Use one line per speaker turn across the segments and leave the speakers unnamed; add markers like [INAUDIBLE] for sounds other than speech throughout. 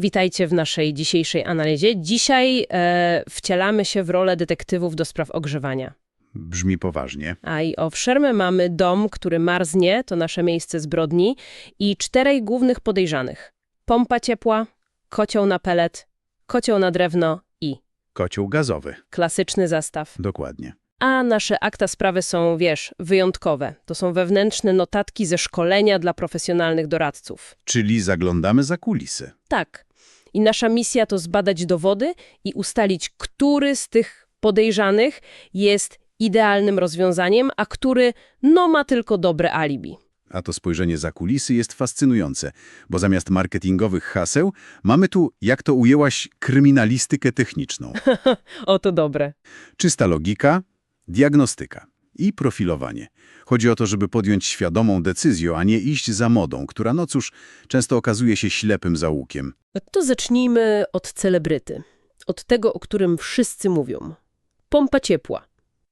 Witajcie w naszej dzisiejszej analizie. Dzisiaj e, wcielamy się w rolę detektywów do spraw ogrzewania.
Brzmi poważnie.
A i owszem, mamy dom, który marznie, to nasze miejsce zbrodni, i czterej głównych podejrzanych. Pompa ciepła, kocioł na pelet, kocioł na drewno i
Kocioł gazowy.
klasyczny zestaw.
Dokładnie.
A nasze akta sprawy są, wiesz, wyjątkowe. To są wewnętrzne notatki ze szkolenia dla profesjonalnych doradców.
Czyli zaglądamy za kulisy.
Tak. I nasza misja to zbadać dowody i ustalić, który z tych podejrzanych jest idealnym rozwiązaniem, a który no ma tylko dobre alibi.
A to spojrzenie za kulisy jest fascynujące, bo zamiast marketingowych haseł mamy tu, jak to ujęłaś, kryminalistykę techniczną. [LAUGHS]
Oto dobre.
Czysta logika, diagnostyka i profilowanie. Chodzi o to, żeby podjąć świadomą decyzję, a nie iść za modą, która, no cóż, często okazuje się ślepym zaułkiem.
No To zacznijmy od celebryty. Od tego, o którym wszyscy mówią. Pompa ciepła.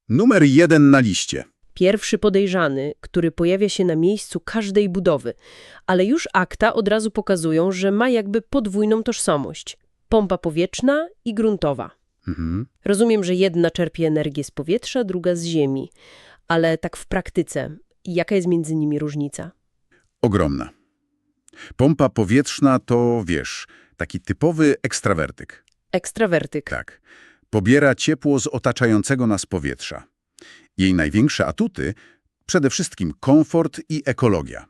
Numer jeden na liście.
Pierwszy podejrzany, który pojawia się na miejscu każdej budowy, ale już akta od razu pokazują, że ma jakby podwójną tożsamość. Pompa powietrzna i gruntowa.
Mhm.
Rozumiem, że jedna czerpie energię z powietrza, druga z ziemi, ale tak w praktyce, jaka jest między nimi różnica?
Ogromna. Pompa powietrzna to, wiesz, taki typowy ekstrawertyk.
Ekstrawertyk.
Tak. Pobiera ciepło z otaczającego nas powietrza. Jej największe atuty przede wszystkim komfort i ekologia.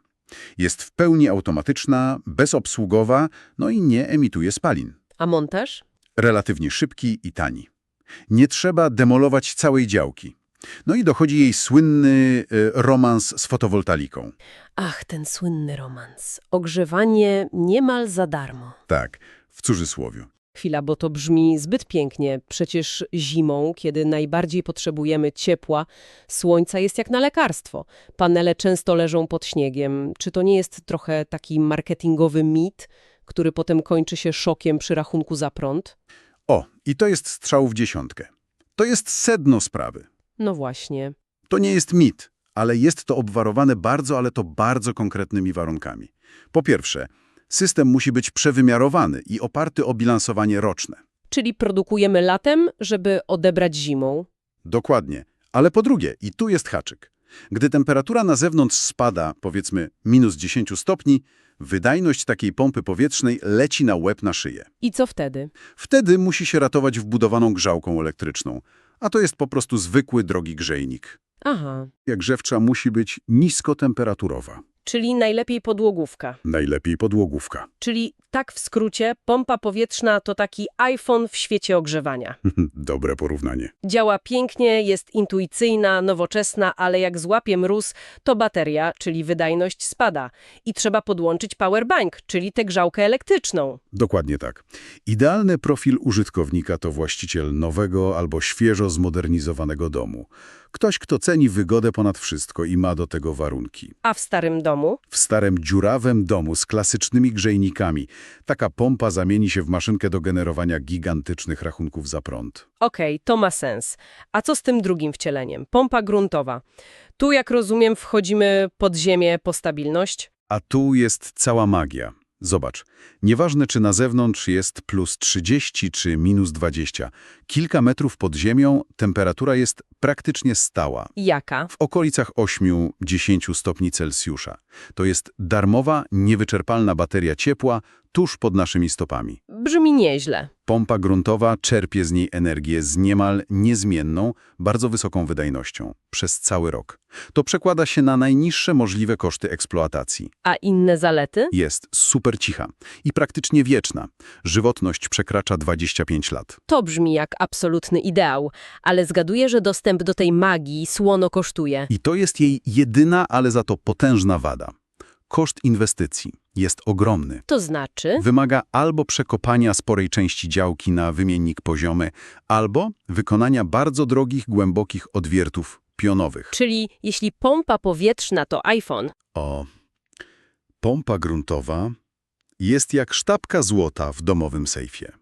Jest w pełni automatyczna, bezobsługowa, no i nie emituje spalin.
A montaż?
Relatywnie szybki i tani. Nie trzeba demolować całej działki. No i dochodzi jej słynny y, romans z fotowoltaiką.
Ach, ten słynny romans. Ogrzewanie niemal za darmo.
Tak, w cudzysłowie.
Chwila, bo to brzmi zbyt pięknie. Przecież zimą, kiedy najbardziej potrzebujemy ciepła, słońca jest jak na lekarstwo. Panele często leżą pod śniegiem. Czy to nie jest trochę taki marketingowy mit, który potem kończy się szokiem przy rachunku za prąd?
O, i to jest strzał w dziesiątkę. To jest sedno sprawy.
No właśnie.
To nie jest mit, ale jest to obwarowane bardzo, ale to bardzo konkretnymi warunkami. Po pierwsze, system musi być przewymiarowany i oparty o bilansowanie roczne.
Czyli produkujemy latem, żeby odebrać zimą.
Dokładnie. Ale po drugie, i tu jest haczyk. Gdy temperatura na zewnątrz spada, powiedzmy minus 10 stopni, wydajność takiej pompy powietrznej leci na łeb na szyję.
I co wtedy?
Wtedy musi się ratować wbudowaną grzałką elektryczną, a to jest po prostu zwykły drogi grzejnik.
Aha,
Jak grzewcza musi być niskotemperaturowa.
Czyli najlepiej podłogówka.
Najlepiej podłogówka.
Czyli tak w skrócie, pompa powietrzna to taki iPhone w świecie ogrzewania. [LAUGHS]
Dobre porównanie.
Działa pięknie, jest intuicyjna, nowoczesna, ale jak złapie mróz, to bateria, czyli wydajność spada. I trzeba podłączyć powerbank, czyli tę grzałkę elektryczną.
Dokładnie tak. Idealny profil użytkownika to właściciel nowego albo świeżo zmodernizowanego domu. Ktoś, kto ceni wygodę ponad wszystko i ma do tego warunki.
A w starym domu?
W starym dziurawym domu z klasycznymi grzejnikami taka pompa zamieni się w maszynkę do generowania gigantycznych rachunków za prąd.
Okej, to ma sens. A co z tym drugim wcieleniem? Pompa gruntowa. Tu, jak rozumiem, wchodzimy pod ziemię po stabilność.
A tu jest cała magia. Zobacz, nieważne czy na zewnątrz jest plus 30 czy minus 20, kilka metrów pod ziemią temperatura jest praktycznie stała.
Jaka?
W okolicach 8-10 stopni Celsjusza. To jest darmowa, niewyczerpalna bateria ciepła tuż pod naszymi stopami.
Brzmi nieźle.
Pompa gruntowa czerpie z niej energię z niemal niezmienną, bardzo wysoką wydajnością przez cały rok. To przekłada się na najniższe możliwe koszty eksploatacji.
A inne zalety?
Jest super cicha i praktycznie wieczna. Żywotność przekracza 25 lat.
To brzmi jak absolutny ideał, ale zgaduję, że dostęp do tej magii słono kosztuje.
I to jest jej jedyna, ale za to potężna wada. Koszt inwestycji jest ogromny.
To znaczy?
Wymaga albo przekopania sporej części działki na wymiennik poziomy, albo wykonania bardzo drogich, głębokich odwiertów pionowych.
Czyli jeśli pompa powietrzna to iPhone,
O, pompa gruntowa jest jak sztabka złota w domowym sejfie.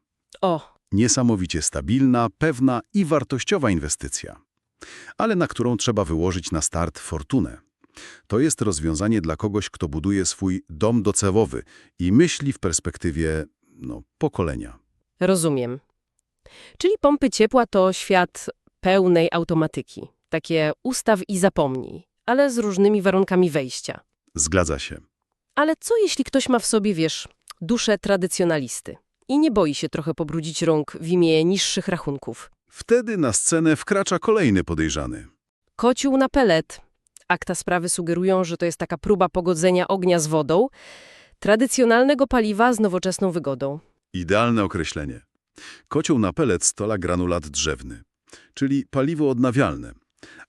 o,
Niesamowicie stabilna, pewna i wartościowa inwestycja, ale na którą trzeba wyłożyć na start fortunę. To jest rozwiązanie dla kogoś, kto buduje swój dom docelowy i myśli w perspektywie no, pokolenia.
Rozumiem. Czyli pompy ciepła to świat pełnej automatyki. Takie ustaw i zapomnij, ale z różnymi warunkami wejścia.
Zgadza się.
Ale co jeśli ktoś ma w sobie, wiesz, duszę tradycjonalisty i nie boi się trochę pobrudzić rąk w imię niższych rachunków?
Wtedy na scenę wkracza kolejny podejrzany.
Kociół na pelet. Akta sprawy sugerują, że to jest taka próba pogodzenia ognia z wodą, tradycjonalnego paliwa z nowoczesną wygodą.
Idealne określenie. Kocioł na pelet stola granulat drzewny, czyli paliwo odnawialne,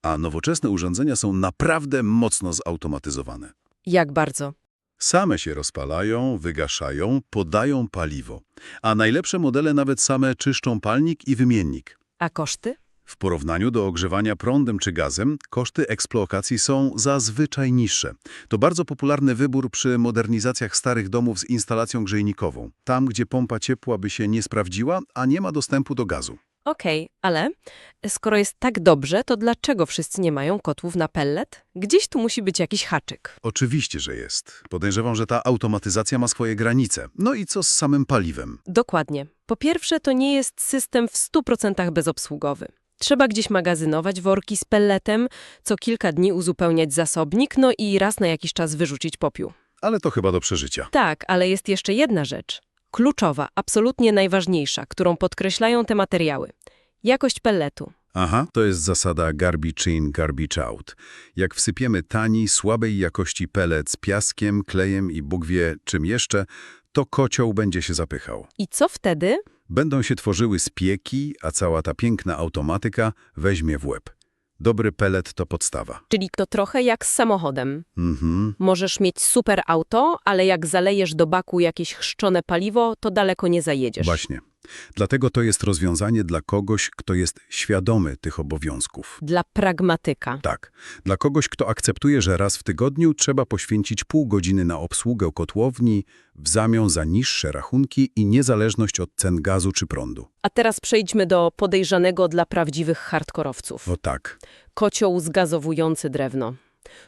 a nowoczesne urządzenia są naprawdę mocno zautomatyzowane.
Jak bardzo?
Same się rozpalają, wygaszają, podają paliwo, a najlepsze modele nawet same czyszczą palnik i wymiennik.
A koszty?
W porównaniu do ogrzewania prądem czy gazem, koszty eksploatacji są zazwyczaj niższe. To bardzo popularny wybór przy modernizacjach starych domów z instalacją grzejnikową. Tam, gdzie pompa ciepła by się nie sprawdziła, a nie ma dostępu do gazu.
Okej, ale skoro jest tak dobrze, to dlaczego wszyscy nie mają kotłów na pellet? Gdzieś tu musi być jakiś haczyk.
Oczywiście, że jest. Podejrzewam, że ta automatyzacja ma swoje granice. No i co z samym paliwem?
Dokładnie. Po pierwsze, to nie jest system w 100% bezobsługowy. Trzeba gdzieś magazynować worki z pelletem, co kilka dni uzupełniać zasobnik, no i raz na jakiś czas wyrzucić popiół.
Ale to chyba do przeżycia.
Tak, ale jest jeszcze jedna rzecz. Kluczowa, absolutnie najważniejsza, którą podkreślają te materiały. Jakość pelletu.
Aha, to jest zasada garbage in, garbage out. Jak wsypiemy tani, słabej jakości pellet z piaskiem, klejem i Bóg wie czym jeszcze, to kocioł będzie się zapychał.
I co wtedy?
Będą się tworzyły spieki, a cała ta piękna automatyka weźmie w łeb. Dobry pelet to podstawa.
Czyli to trochę jak z samochodem.
Mhm.
Możesz mieć super auto, ale jak zalejesz do baku jakieś chrzczone paliwo, to daleko nie zajedziesz.
Właśnie. Dlatego to jest rozwiązanie dla kogoś, kto jest świadomy tych obowiązków.
Dla pragmatyka.
Tak, dla kogoś, kto akceptuje, że raz w tygodniu trzeba poświęcić pół godziny na obsługę kotłowni w zamian za niższe rachunki i niezależność od cen gazu czy prądu.
A teraz przejdźmy do podejrzanego dla prawdziwych hardkorowców.
O tak.
Kocioł zgazowujący drewno.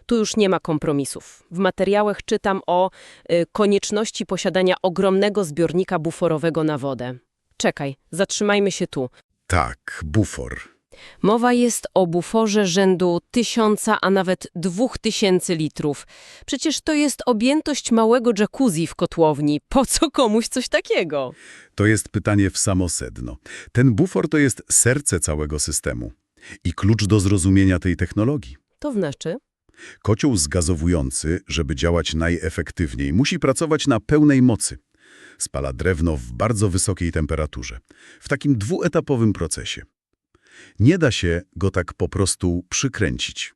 Tu już nie ma kompromisów. W materiałach czytam o y, konieczności posiadania ogromnego zbiornika buforowego na wodę. Czekaj, zatrzymajmy się tu.
Tak, bufor.
Mowa jest o buforze rzędu tysiąca, a nawet dwóch tysięcy litrów. Przecież to jest objętość małego jacuzzi w kotłowni. Po co komuś coś takiego?
To jest pytanie w samo sedno. Ten bufor to jest serce całego systemu i klucz do zrozumienia tej technologii.
To znaczy?
Kocioł zgazowujący, żeby działać najefektywniej, musi pracować na pełnej mocy. Spala drewno w bardzo wysokiej temperaturze, w takim dwuetapowym procesie. Nie da się go tak po prostu przykręcić.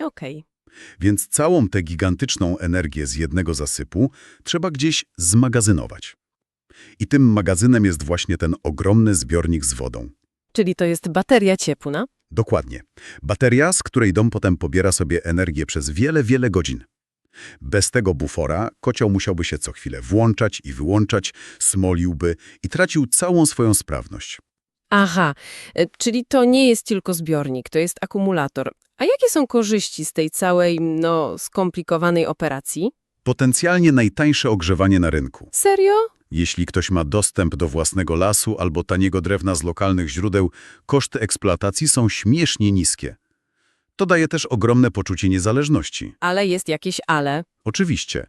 Okej.
Więc całą tę gigantyczną energię z jednego zasypu trzeba gdzieś zmagazynować. I tym magazynem jest właśnie ten ogromny zbiornik z wodą.
Czyli to jest bateria ciepła?
Dokładnie. Bateria, z której dom potem pobiera sobie energię przez wiele, wiele godzin. Bez tego bufora kocioł musiałby się co chwilę włączać i wyłączać, smoliłby i tracił całą swoją sprawność.
Aha, e, czyli to nie jest tylko zbiornik, to jest akumulator. A jakie są korzyści z tej całej, no, skomplikowanej operacji?
Potencjalnie najtańsze ogrzewanie na rynku.
Serio?
Jeśli ktoś ma dostęp do własnego lasu albo taniego drewna z lokalnych źródeł, koszty eksploatacji są śmiesznie niskie. To daje też ogromne poczucie niezależności.
Ale jest jakieś ale.
Oczywiście,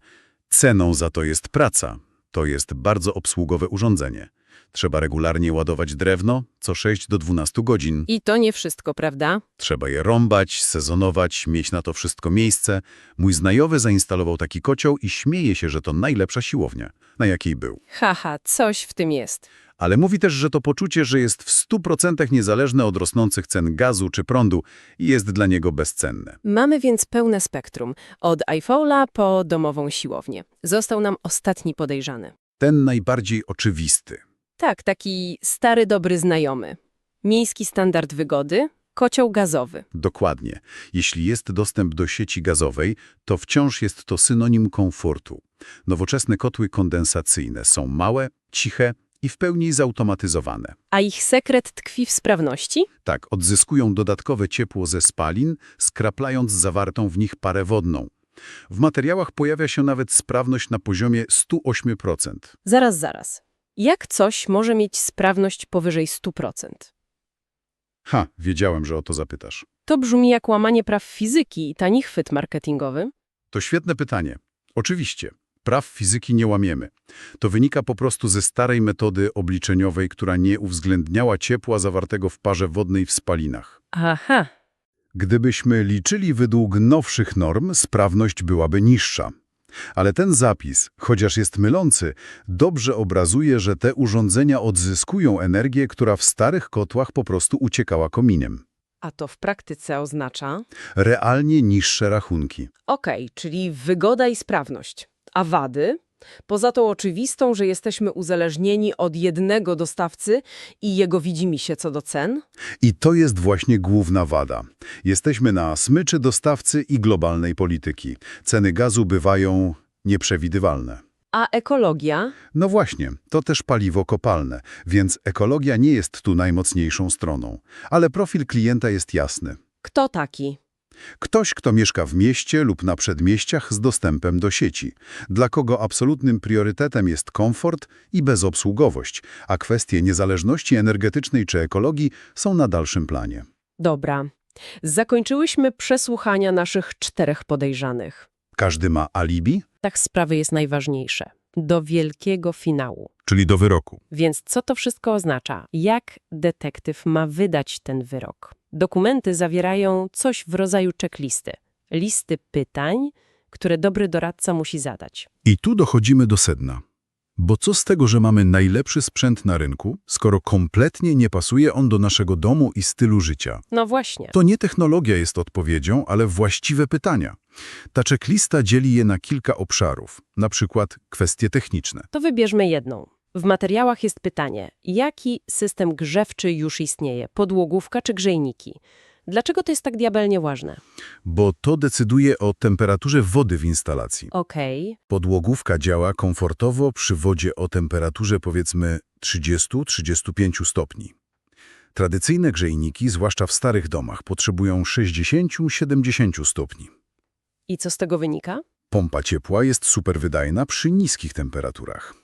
ceną za to jest praca. To jest bardzo obsługowe urządzenie. Trzeba regularnie ładować drewno co 6 do 12 godzin.
I to nie wszystko, prawda?
Trzeba je rąbać, sezonować, mieć na to wszystko miejsce. Mój znajomy zainstalował taki kocioł i śmieje się, że to najlepsza siłownia, na jakiej był.
Haha, coś w tym jest.
Ale mówi też, że to poczucie, że jest w 100% niezależne od rosnących cen gazu czy prądu i jest dla niego bezcenne.
Mamy więc pełne spektrum, od iPhone'a po domową siłownię. Został nam ostatni podejrzany.
Ten najbardziej oczywisty.
Tak, taki stary, dobry znajomy. Miejski standard wygody, kocioł gazowy.
Dokładnie. Jeśli jest dostęp do sieci gazowej, to wciąż jest to synonim komfortu. Nowoczesne kotły kondensacyjne są małe, ciche i w pełni zautomatyzowane.
A ich sekret tkwi w sprawności?
Tak, odzyskują dodatkowe ciepło ze spalin, skraplając zawartą w nich parę wodną. W materiałach pojawia się nawet sprawność na poziomie 108%.
Zaraz, zaraz. Jak coś może mieć sprawność powyżej 100%?
Ha, wiedziałem, że o to zapytasz.
To brzmi jak łamanie praw fizyki i tani chwyt marketingowy.
To świetne pytanie. Oczywiście, praw fizyki nie łamiemy. To wynika po prostu ze starej metody obliczeniowej, która nie uwzględniała ciepła zawartego w parze wodnej w spalinach.
Aha,
Gdybyśmy liczyli według nowszych norm, sprawność byłaby niższa. Ale ten zapis, chociaż jest mylący, dobrze obrazuje, że te urządzenia odzyskują energię, która w starych kotłach po prostu uciekała kominem.
a to w praktyce oznacza?
Realnie niższe rachunki.
Okej, czyli wygoda i sprawność. A wady? Poza tą oczywistą, że jesteśmy uzależnieni od jednego dostawcy i jego widzimisię co do cen?
I to jest właśnie główna wada. Jesteśmy na smyczy dostawcy i globalnej polityki. Ceny gazu bywają nieprzewidywalne.
A ekologia?
No właśnie, to też paliwo kopalne, więc ekologia nie jest tu najmocniejszą stroną. Ale profil klienta jest jasny.
Kto taki?
Ktoś, kto mieszka w mieście lub na przedmieściach z dostępem do sieci, dla kogo absolutnym priorytetem jest komfort i bezobsługowość, a kwestie niezależności energetycznej czy ekologii są na dalszym planie.
Dobra. Zakończyłyśmy przesłuchania naszych czterech podejrzanych.
Każdy ma alibi,
Tak sprawy jest najważniejsze. Do wielkiego finału.
czyli do wyroku.
Więc co to wszystko oznacza? Jak detektyw ma wydać ten wyrok? Dokumenty zawierają coś w rodzaju checklisty. Listy pytań, które dobry doradca musi zadać.
I tu dochodzimy do sedna. Bo co z tego, że mamy najlepszy sprzęt na rynku, skoro kompletnie nie pasuje on do naszego domu i stylu życia?
No właśnie.
To nie technologia jest odpowiedzią, ale właściwe pytania. Ta checklista dzieli je na kilka obszarów, na przykład kwestie techniczne.
To wybierzmy jedną. W materiałach jest pytanie, jaki system grzewczy już istnieje, podłogówka czy grzejniki? Dlaczego to jest tak diabelnie ważne?
Bo to decyduje o temperaturze wody w instalacji.
Okej,
Podłogówka działa komfortowo przy wodzie o temperaturze powiedzmy 30-35 stopni. Tradycyjne grzejniki, zwłaszcza w starych domach, potrzebują 60-70 stopni.
i co z tego wynika?
Pompa ciepła jest superwydajna przy niskich temperaturach.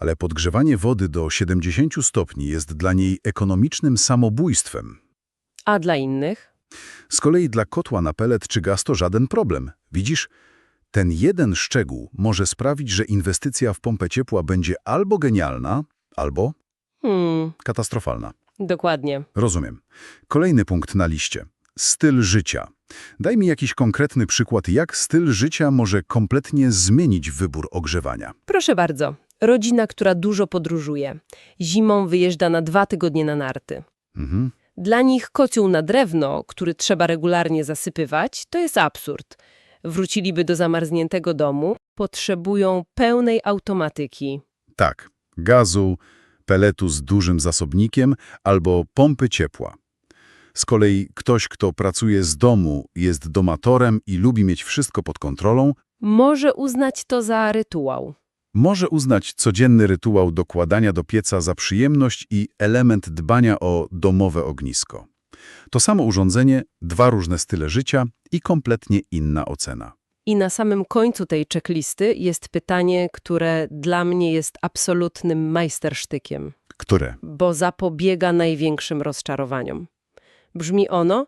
Ale podgrzewanie wody do 70 stopni jest dla niej ekonomicznym samobójstwem.
A dla innych?
Z kolei dla kotła na pelet czy gaz to żaden problem. Widzisz, ten jeden szczegół może sprawić, że inwestycja w pompę ciepła będzie albo genialna, albo
Hmm,
katastrofalna.
dokładnie.
Rozumiem. Kolejny punkt na liście. Styl życia. Daj mi jakiś konkretny przykład, jak styl życia może kompletnie zmienić wybór ogrzewania.
Proszę bardzo. Rodzina, która dużo podróżuje. Zimą wyjeżdża na dwa tygodnie na narty.
Mhm.
Dla nich kocioł na drewno, który trzeba regularnie zasypywać, to jest absurd. Wróciliby do zamarzniętego domu, potrzebują pełnej automatyki.
Tak, gazu, peletu z dużym zasobnikiem albo pompy ciepła. Z kolei ktoś, kto pracuje z domu, jest domatorem i lubi mieć wszystko pod kontrolą,
Może uznać to za rytuał.
Może uznać codzienny rytuał dokładania do pieca za przyjemność i element dbania o domowe ognisko. To samo urządzenie, dwa różne style życia i kompletnie inna ocena.
I na samym końcu tej checklisty jest pytanie, które dla mnie jest absolutnym majstersztykiem,
Które?
bo zapobiega największym rozczarowaniom. Brzmi ono,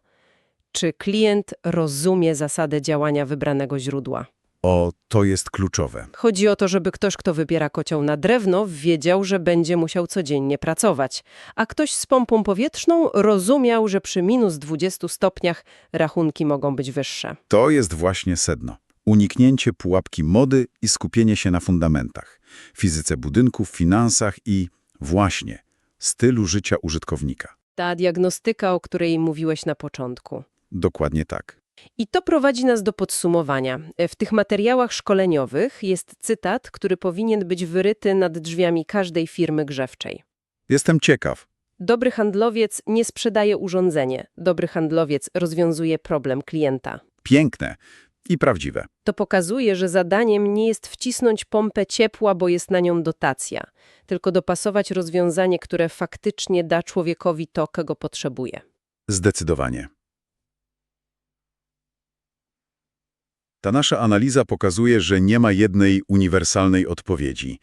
czy klient rozumie zasadę działania wybranego źródła.
O, to jest kluczowe.
Chodzi o to, żeby ktoś, kto wybiera kocioł na drewno, wiedział, że będzie musiał codziennie pracować, a ktoś z pompą powietrzną rozumiał, że przy minus 20 stopniach rachunki mogą być wyższe.
To jest właśnie sedno. Uniknięcie pułapki mody i skupienie się na fundamentach. Fizyce budynków, finansach i właśnie stylu życia użytkownika.
Ta diagnostyka, o której mówiłeś na początku.
Dokładnie tak.
I to prowadzi nas do podsumowania. W tych materiałach szkoleniowych jest cytat, który powinien być wyryty nad drzwiami każdej firmy grzewczej.
Jestem ciekaw.
Dobry handlowiec nie sprzedaje urządzenie. Dobry handlowiec rozwiązuje problem klienta.
Piękne i prawdziwe.
To pokazuje, że zadaniem nie jest wcisnąć pompę ciepła, bo jest na nią dotacja, tylko dopasować rozwiązanie, które faktycznie da człowiekowi to, kogo potrzebuje.
Zdecydowanie. Ta nasza analiza pokazuje, że nie ma jednej uniwersalnej odpowiedzi.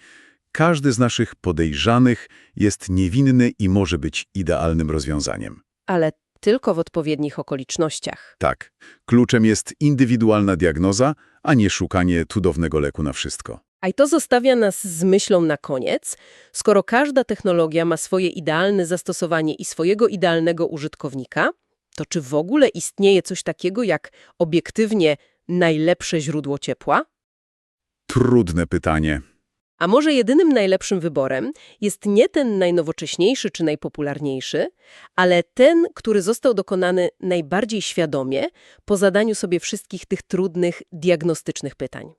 każdy z naszych podejrzanych jest niewinny i może być idealnym rozwiązaniem.
Ale tylko w odpowiednich okolicznościach.
Tak, kluczem jest indywidualna diagnoza, a nie szukanie cudownego leku na wszystko.
A i to zostawia nas z myślą na koniec. Skoro każda technologia ma swoje idealne zastosowanie i swojego idealnego użytkownika, to czy w ogóle istnieje coś takiego jak obiektywnie najlepsze źródło ciepła?
Trudne pytanie.
A może jedynym najlepszym wyborem jest nie ten najnowocześniejszy czy najpopularniejszy, ale ten, który został dokonany najbardziej świadomie po zadaniu sobie wszystkich tych trudnych, diagnostycznych pytań?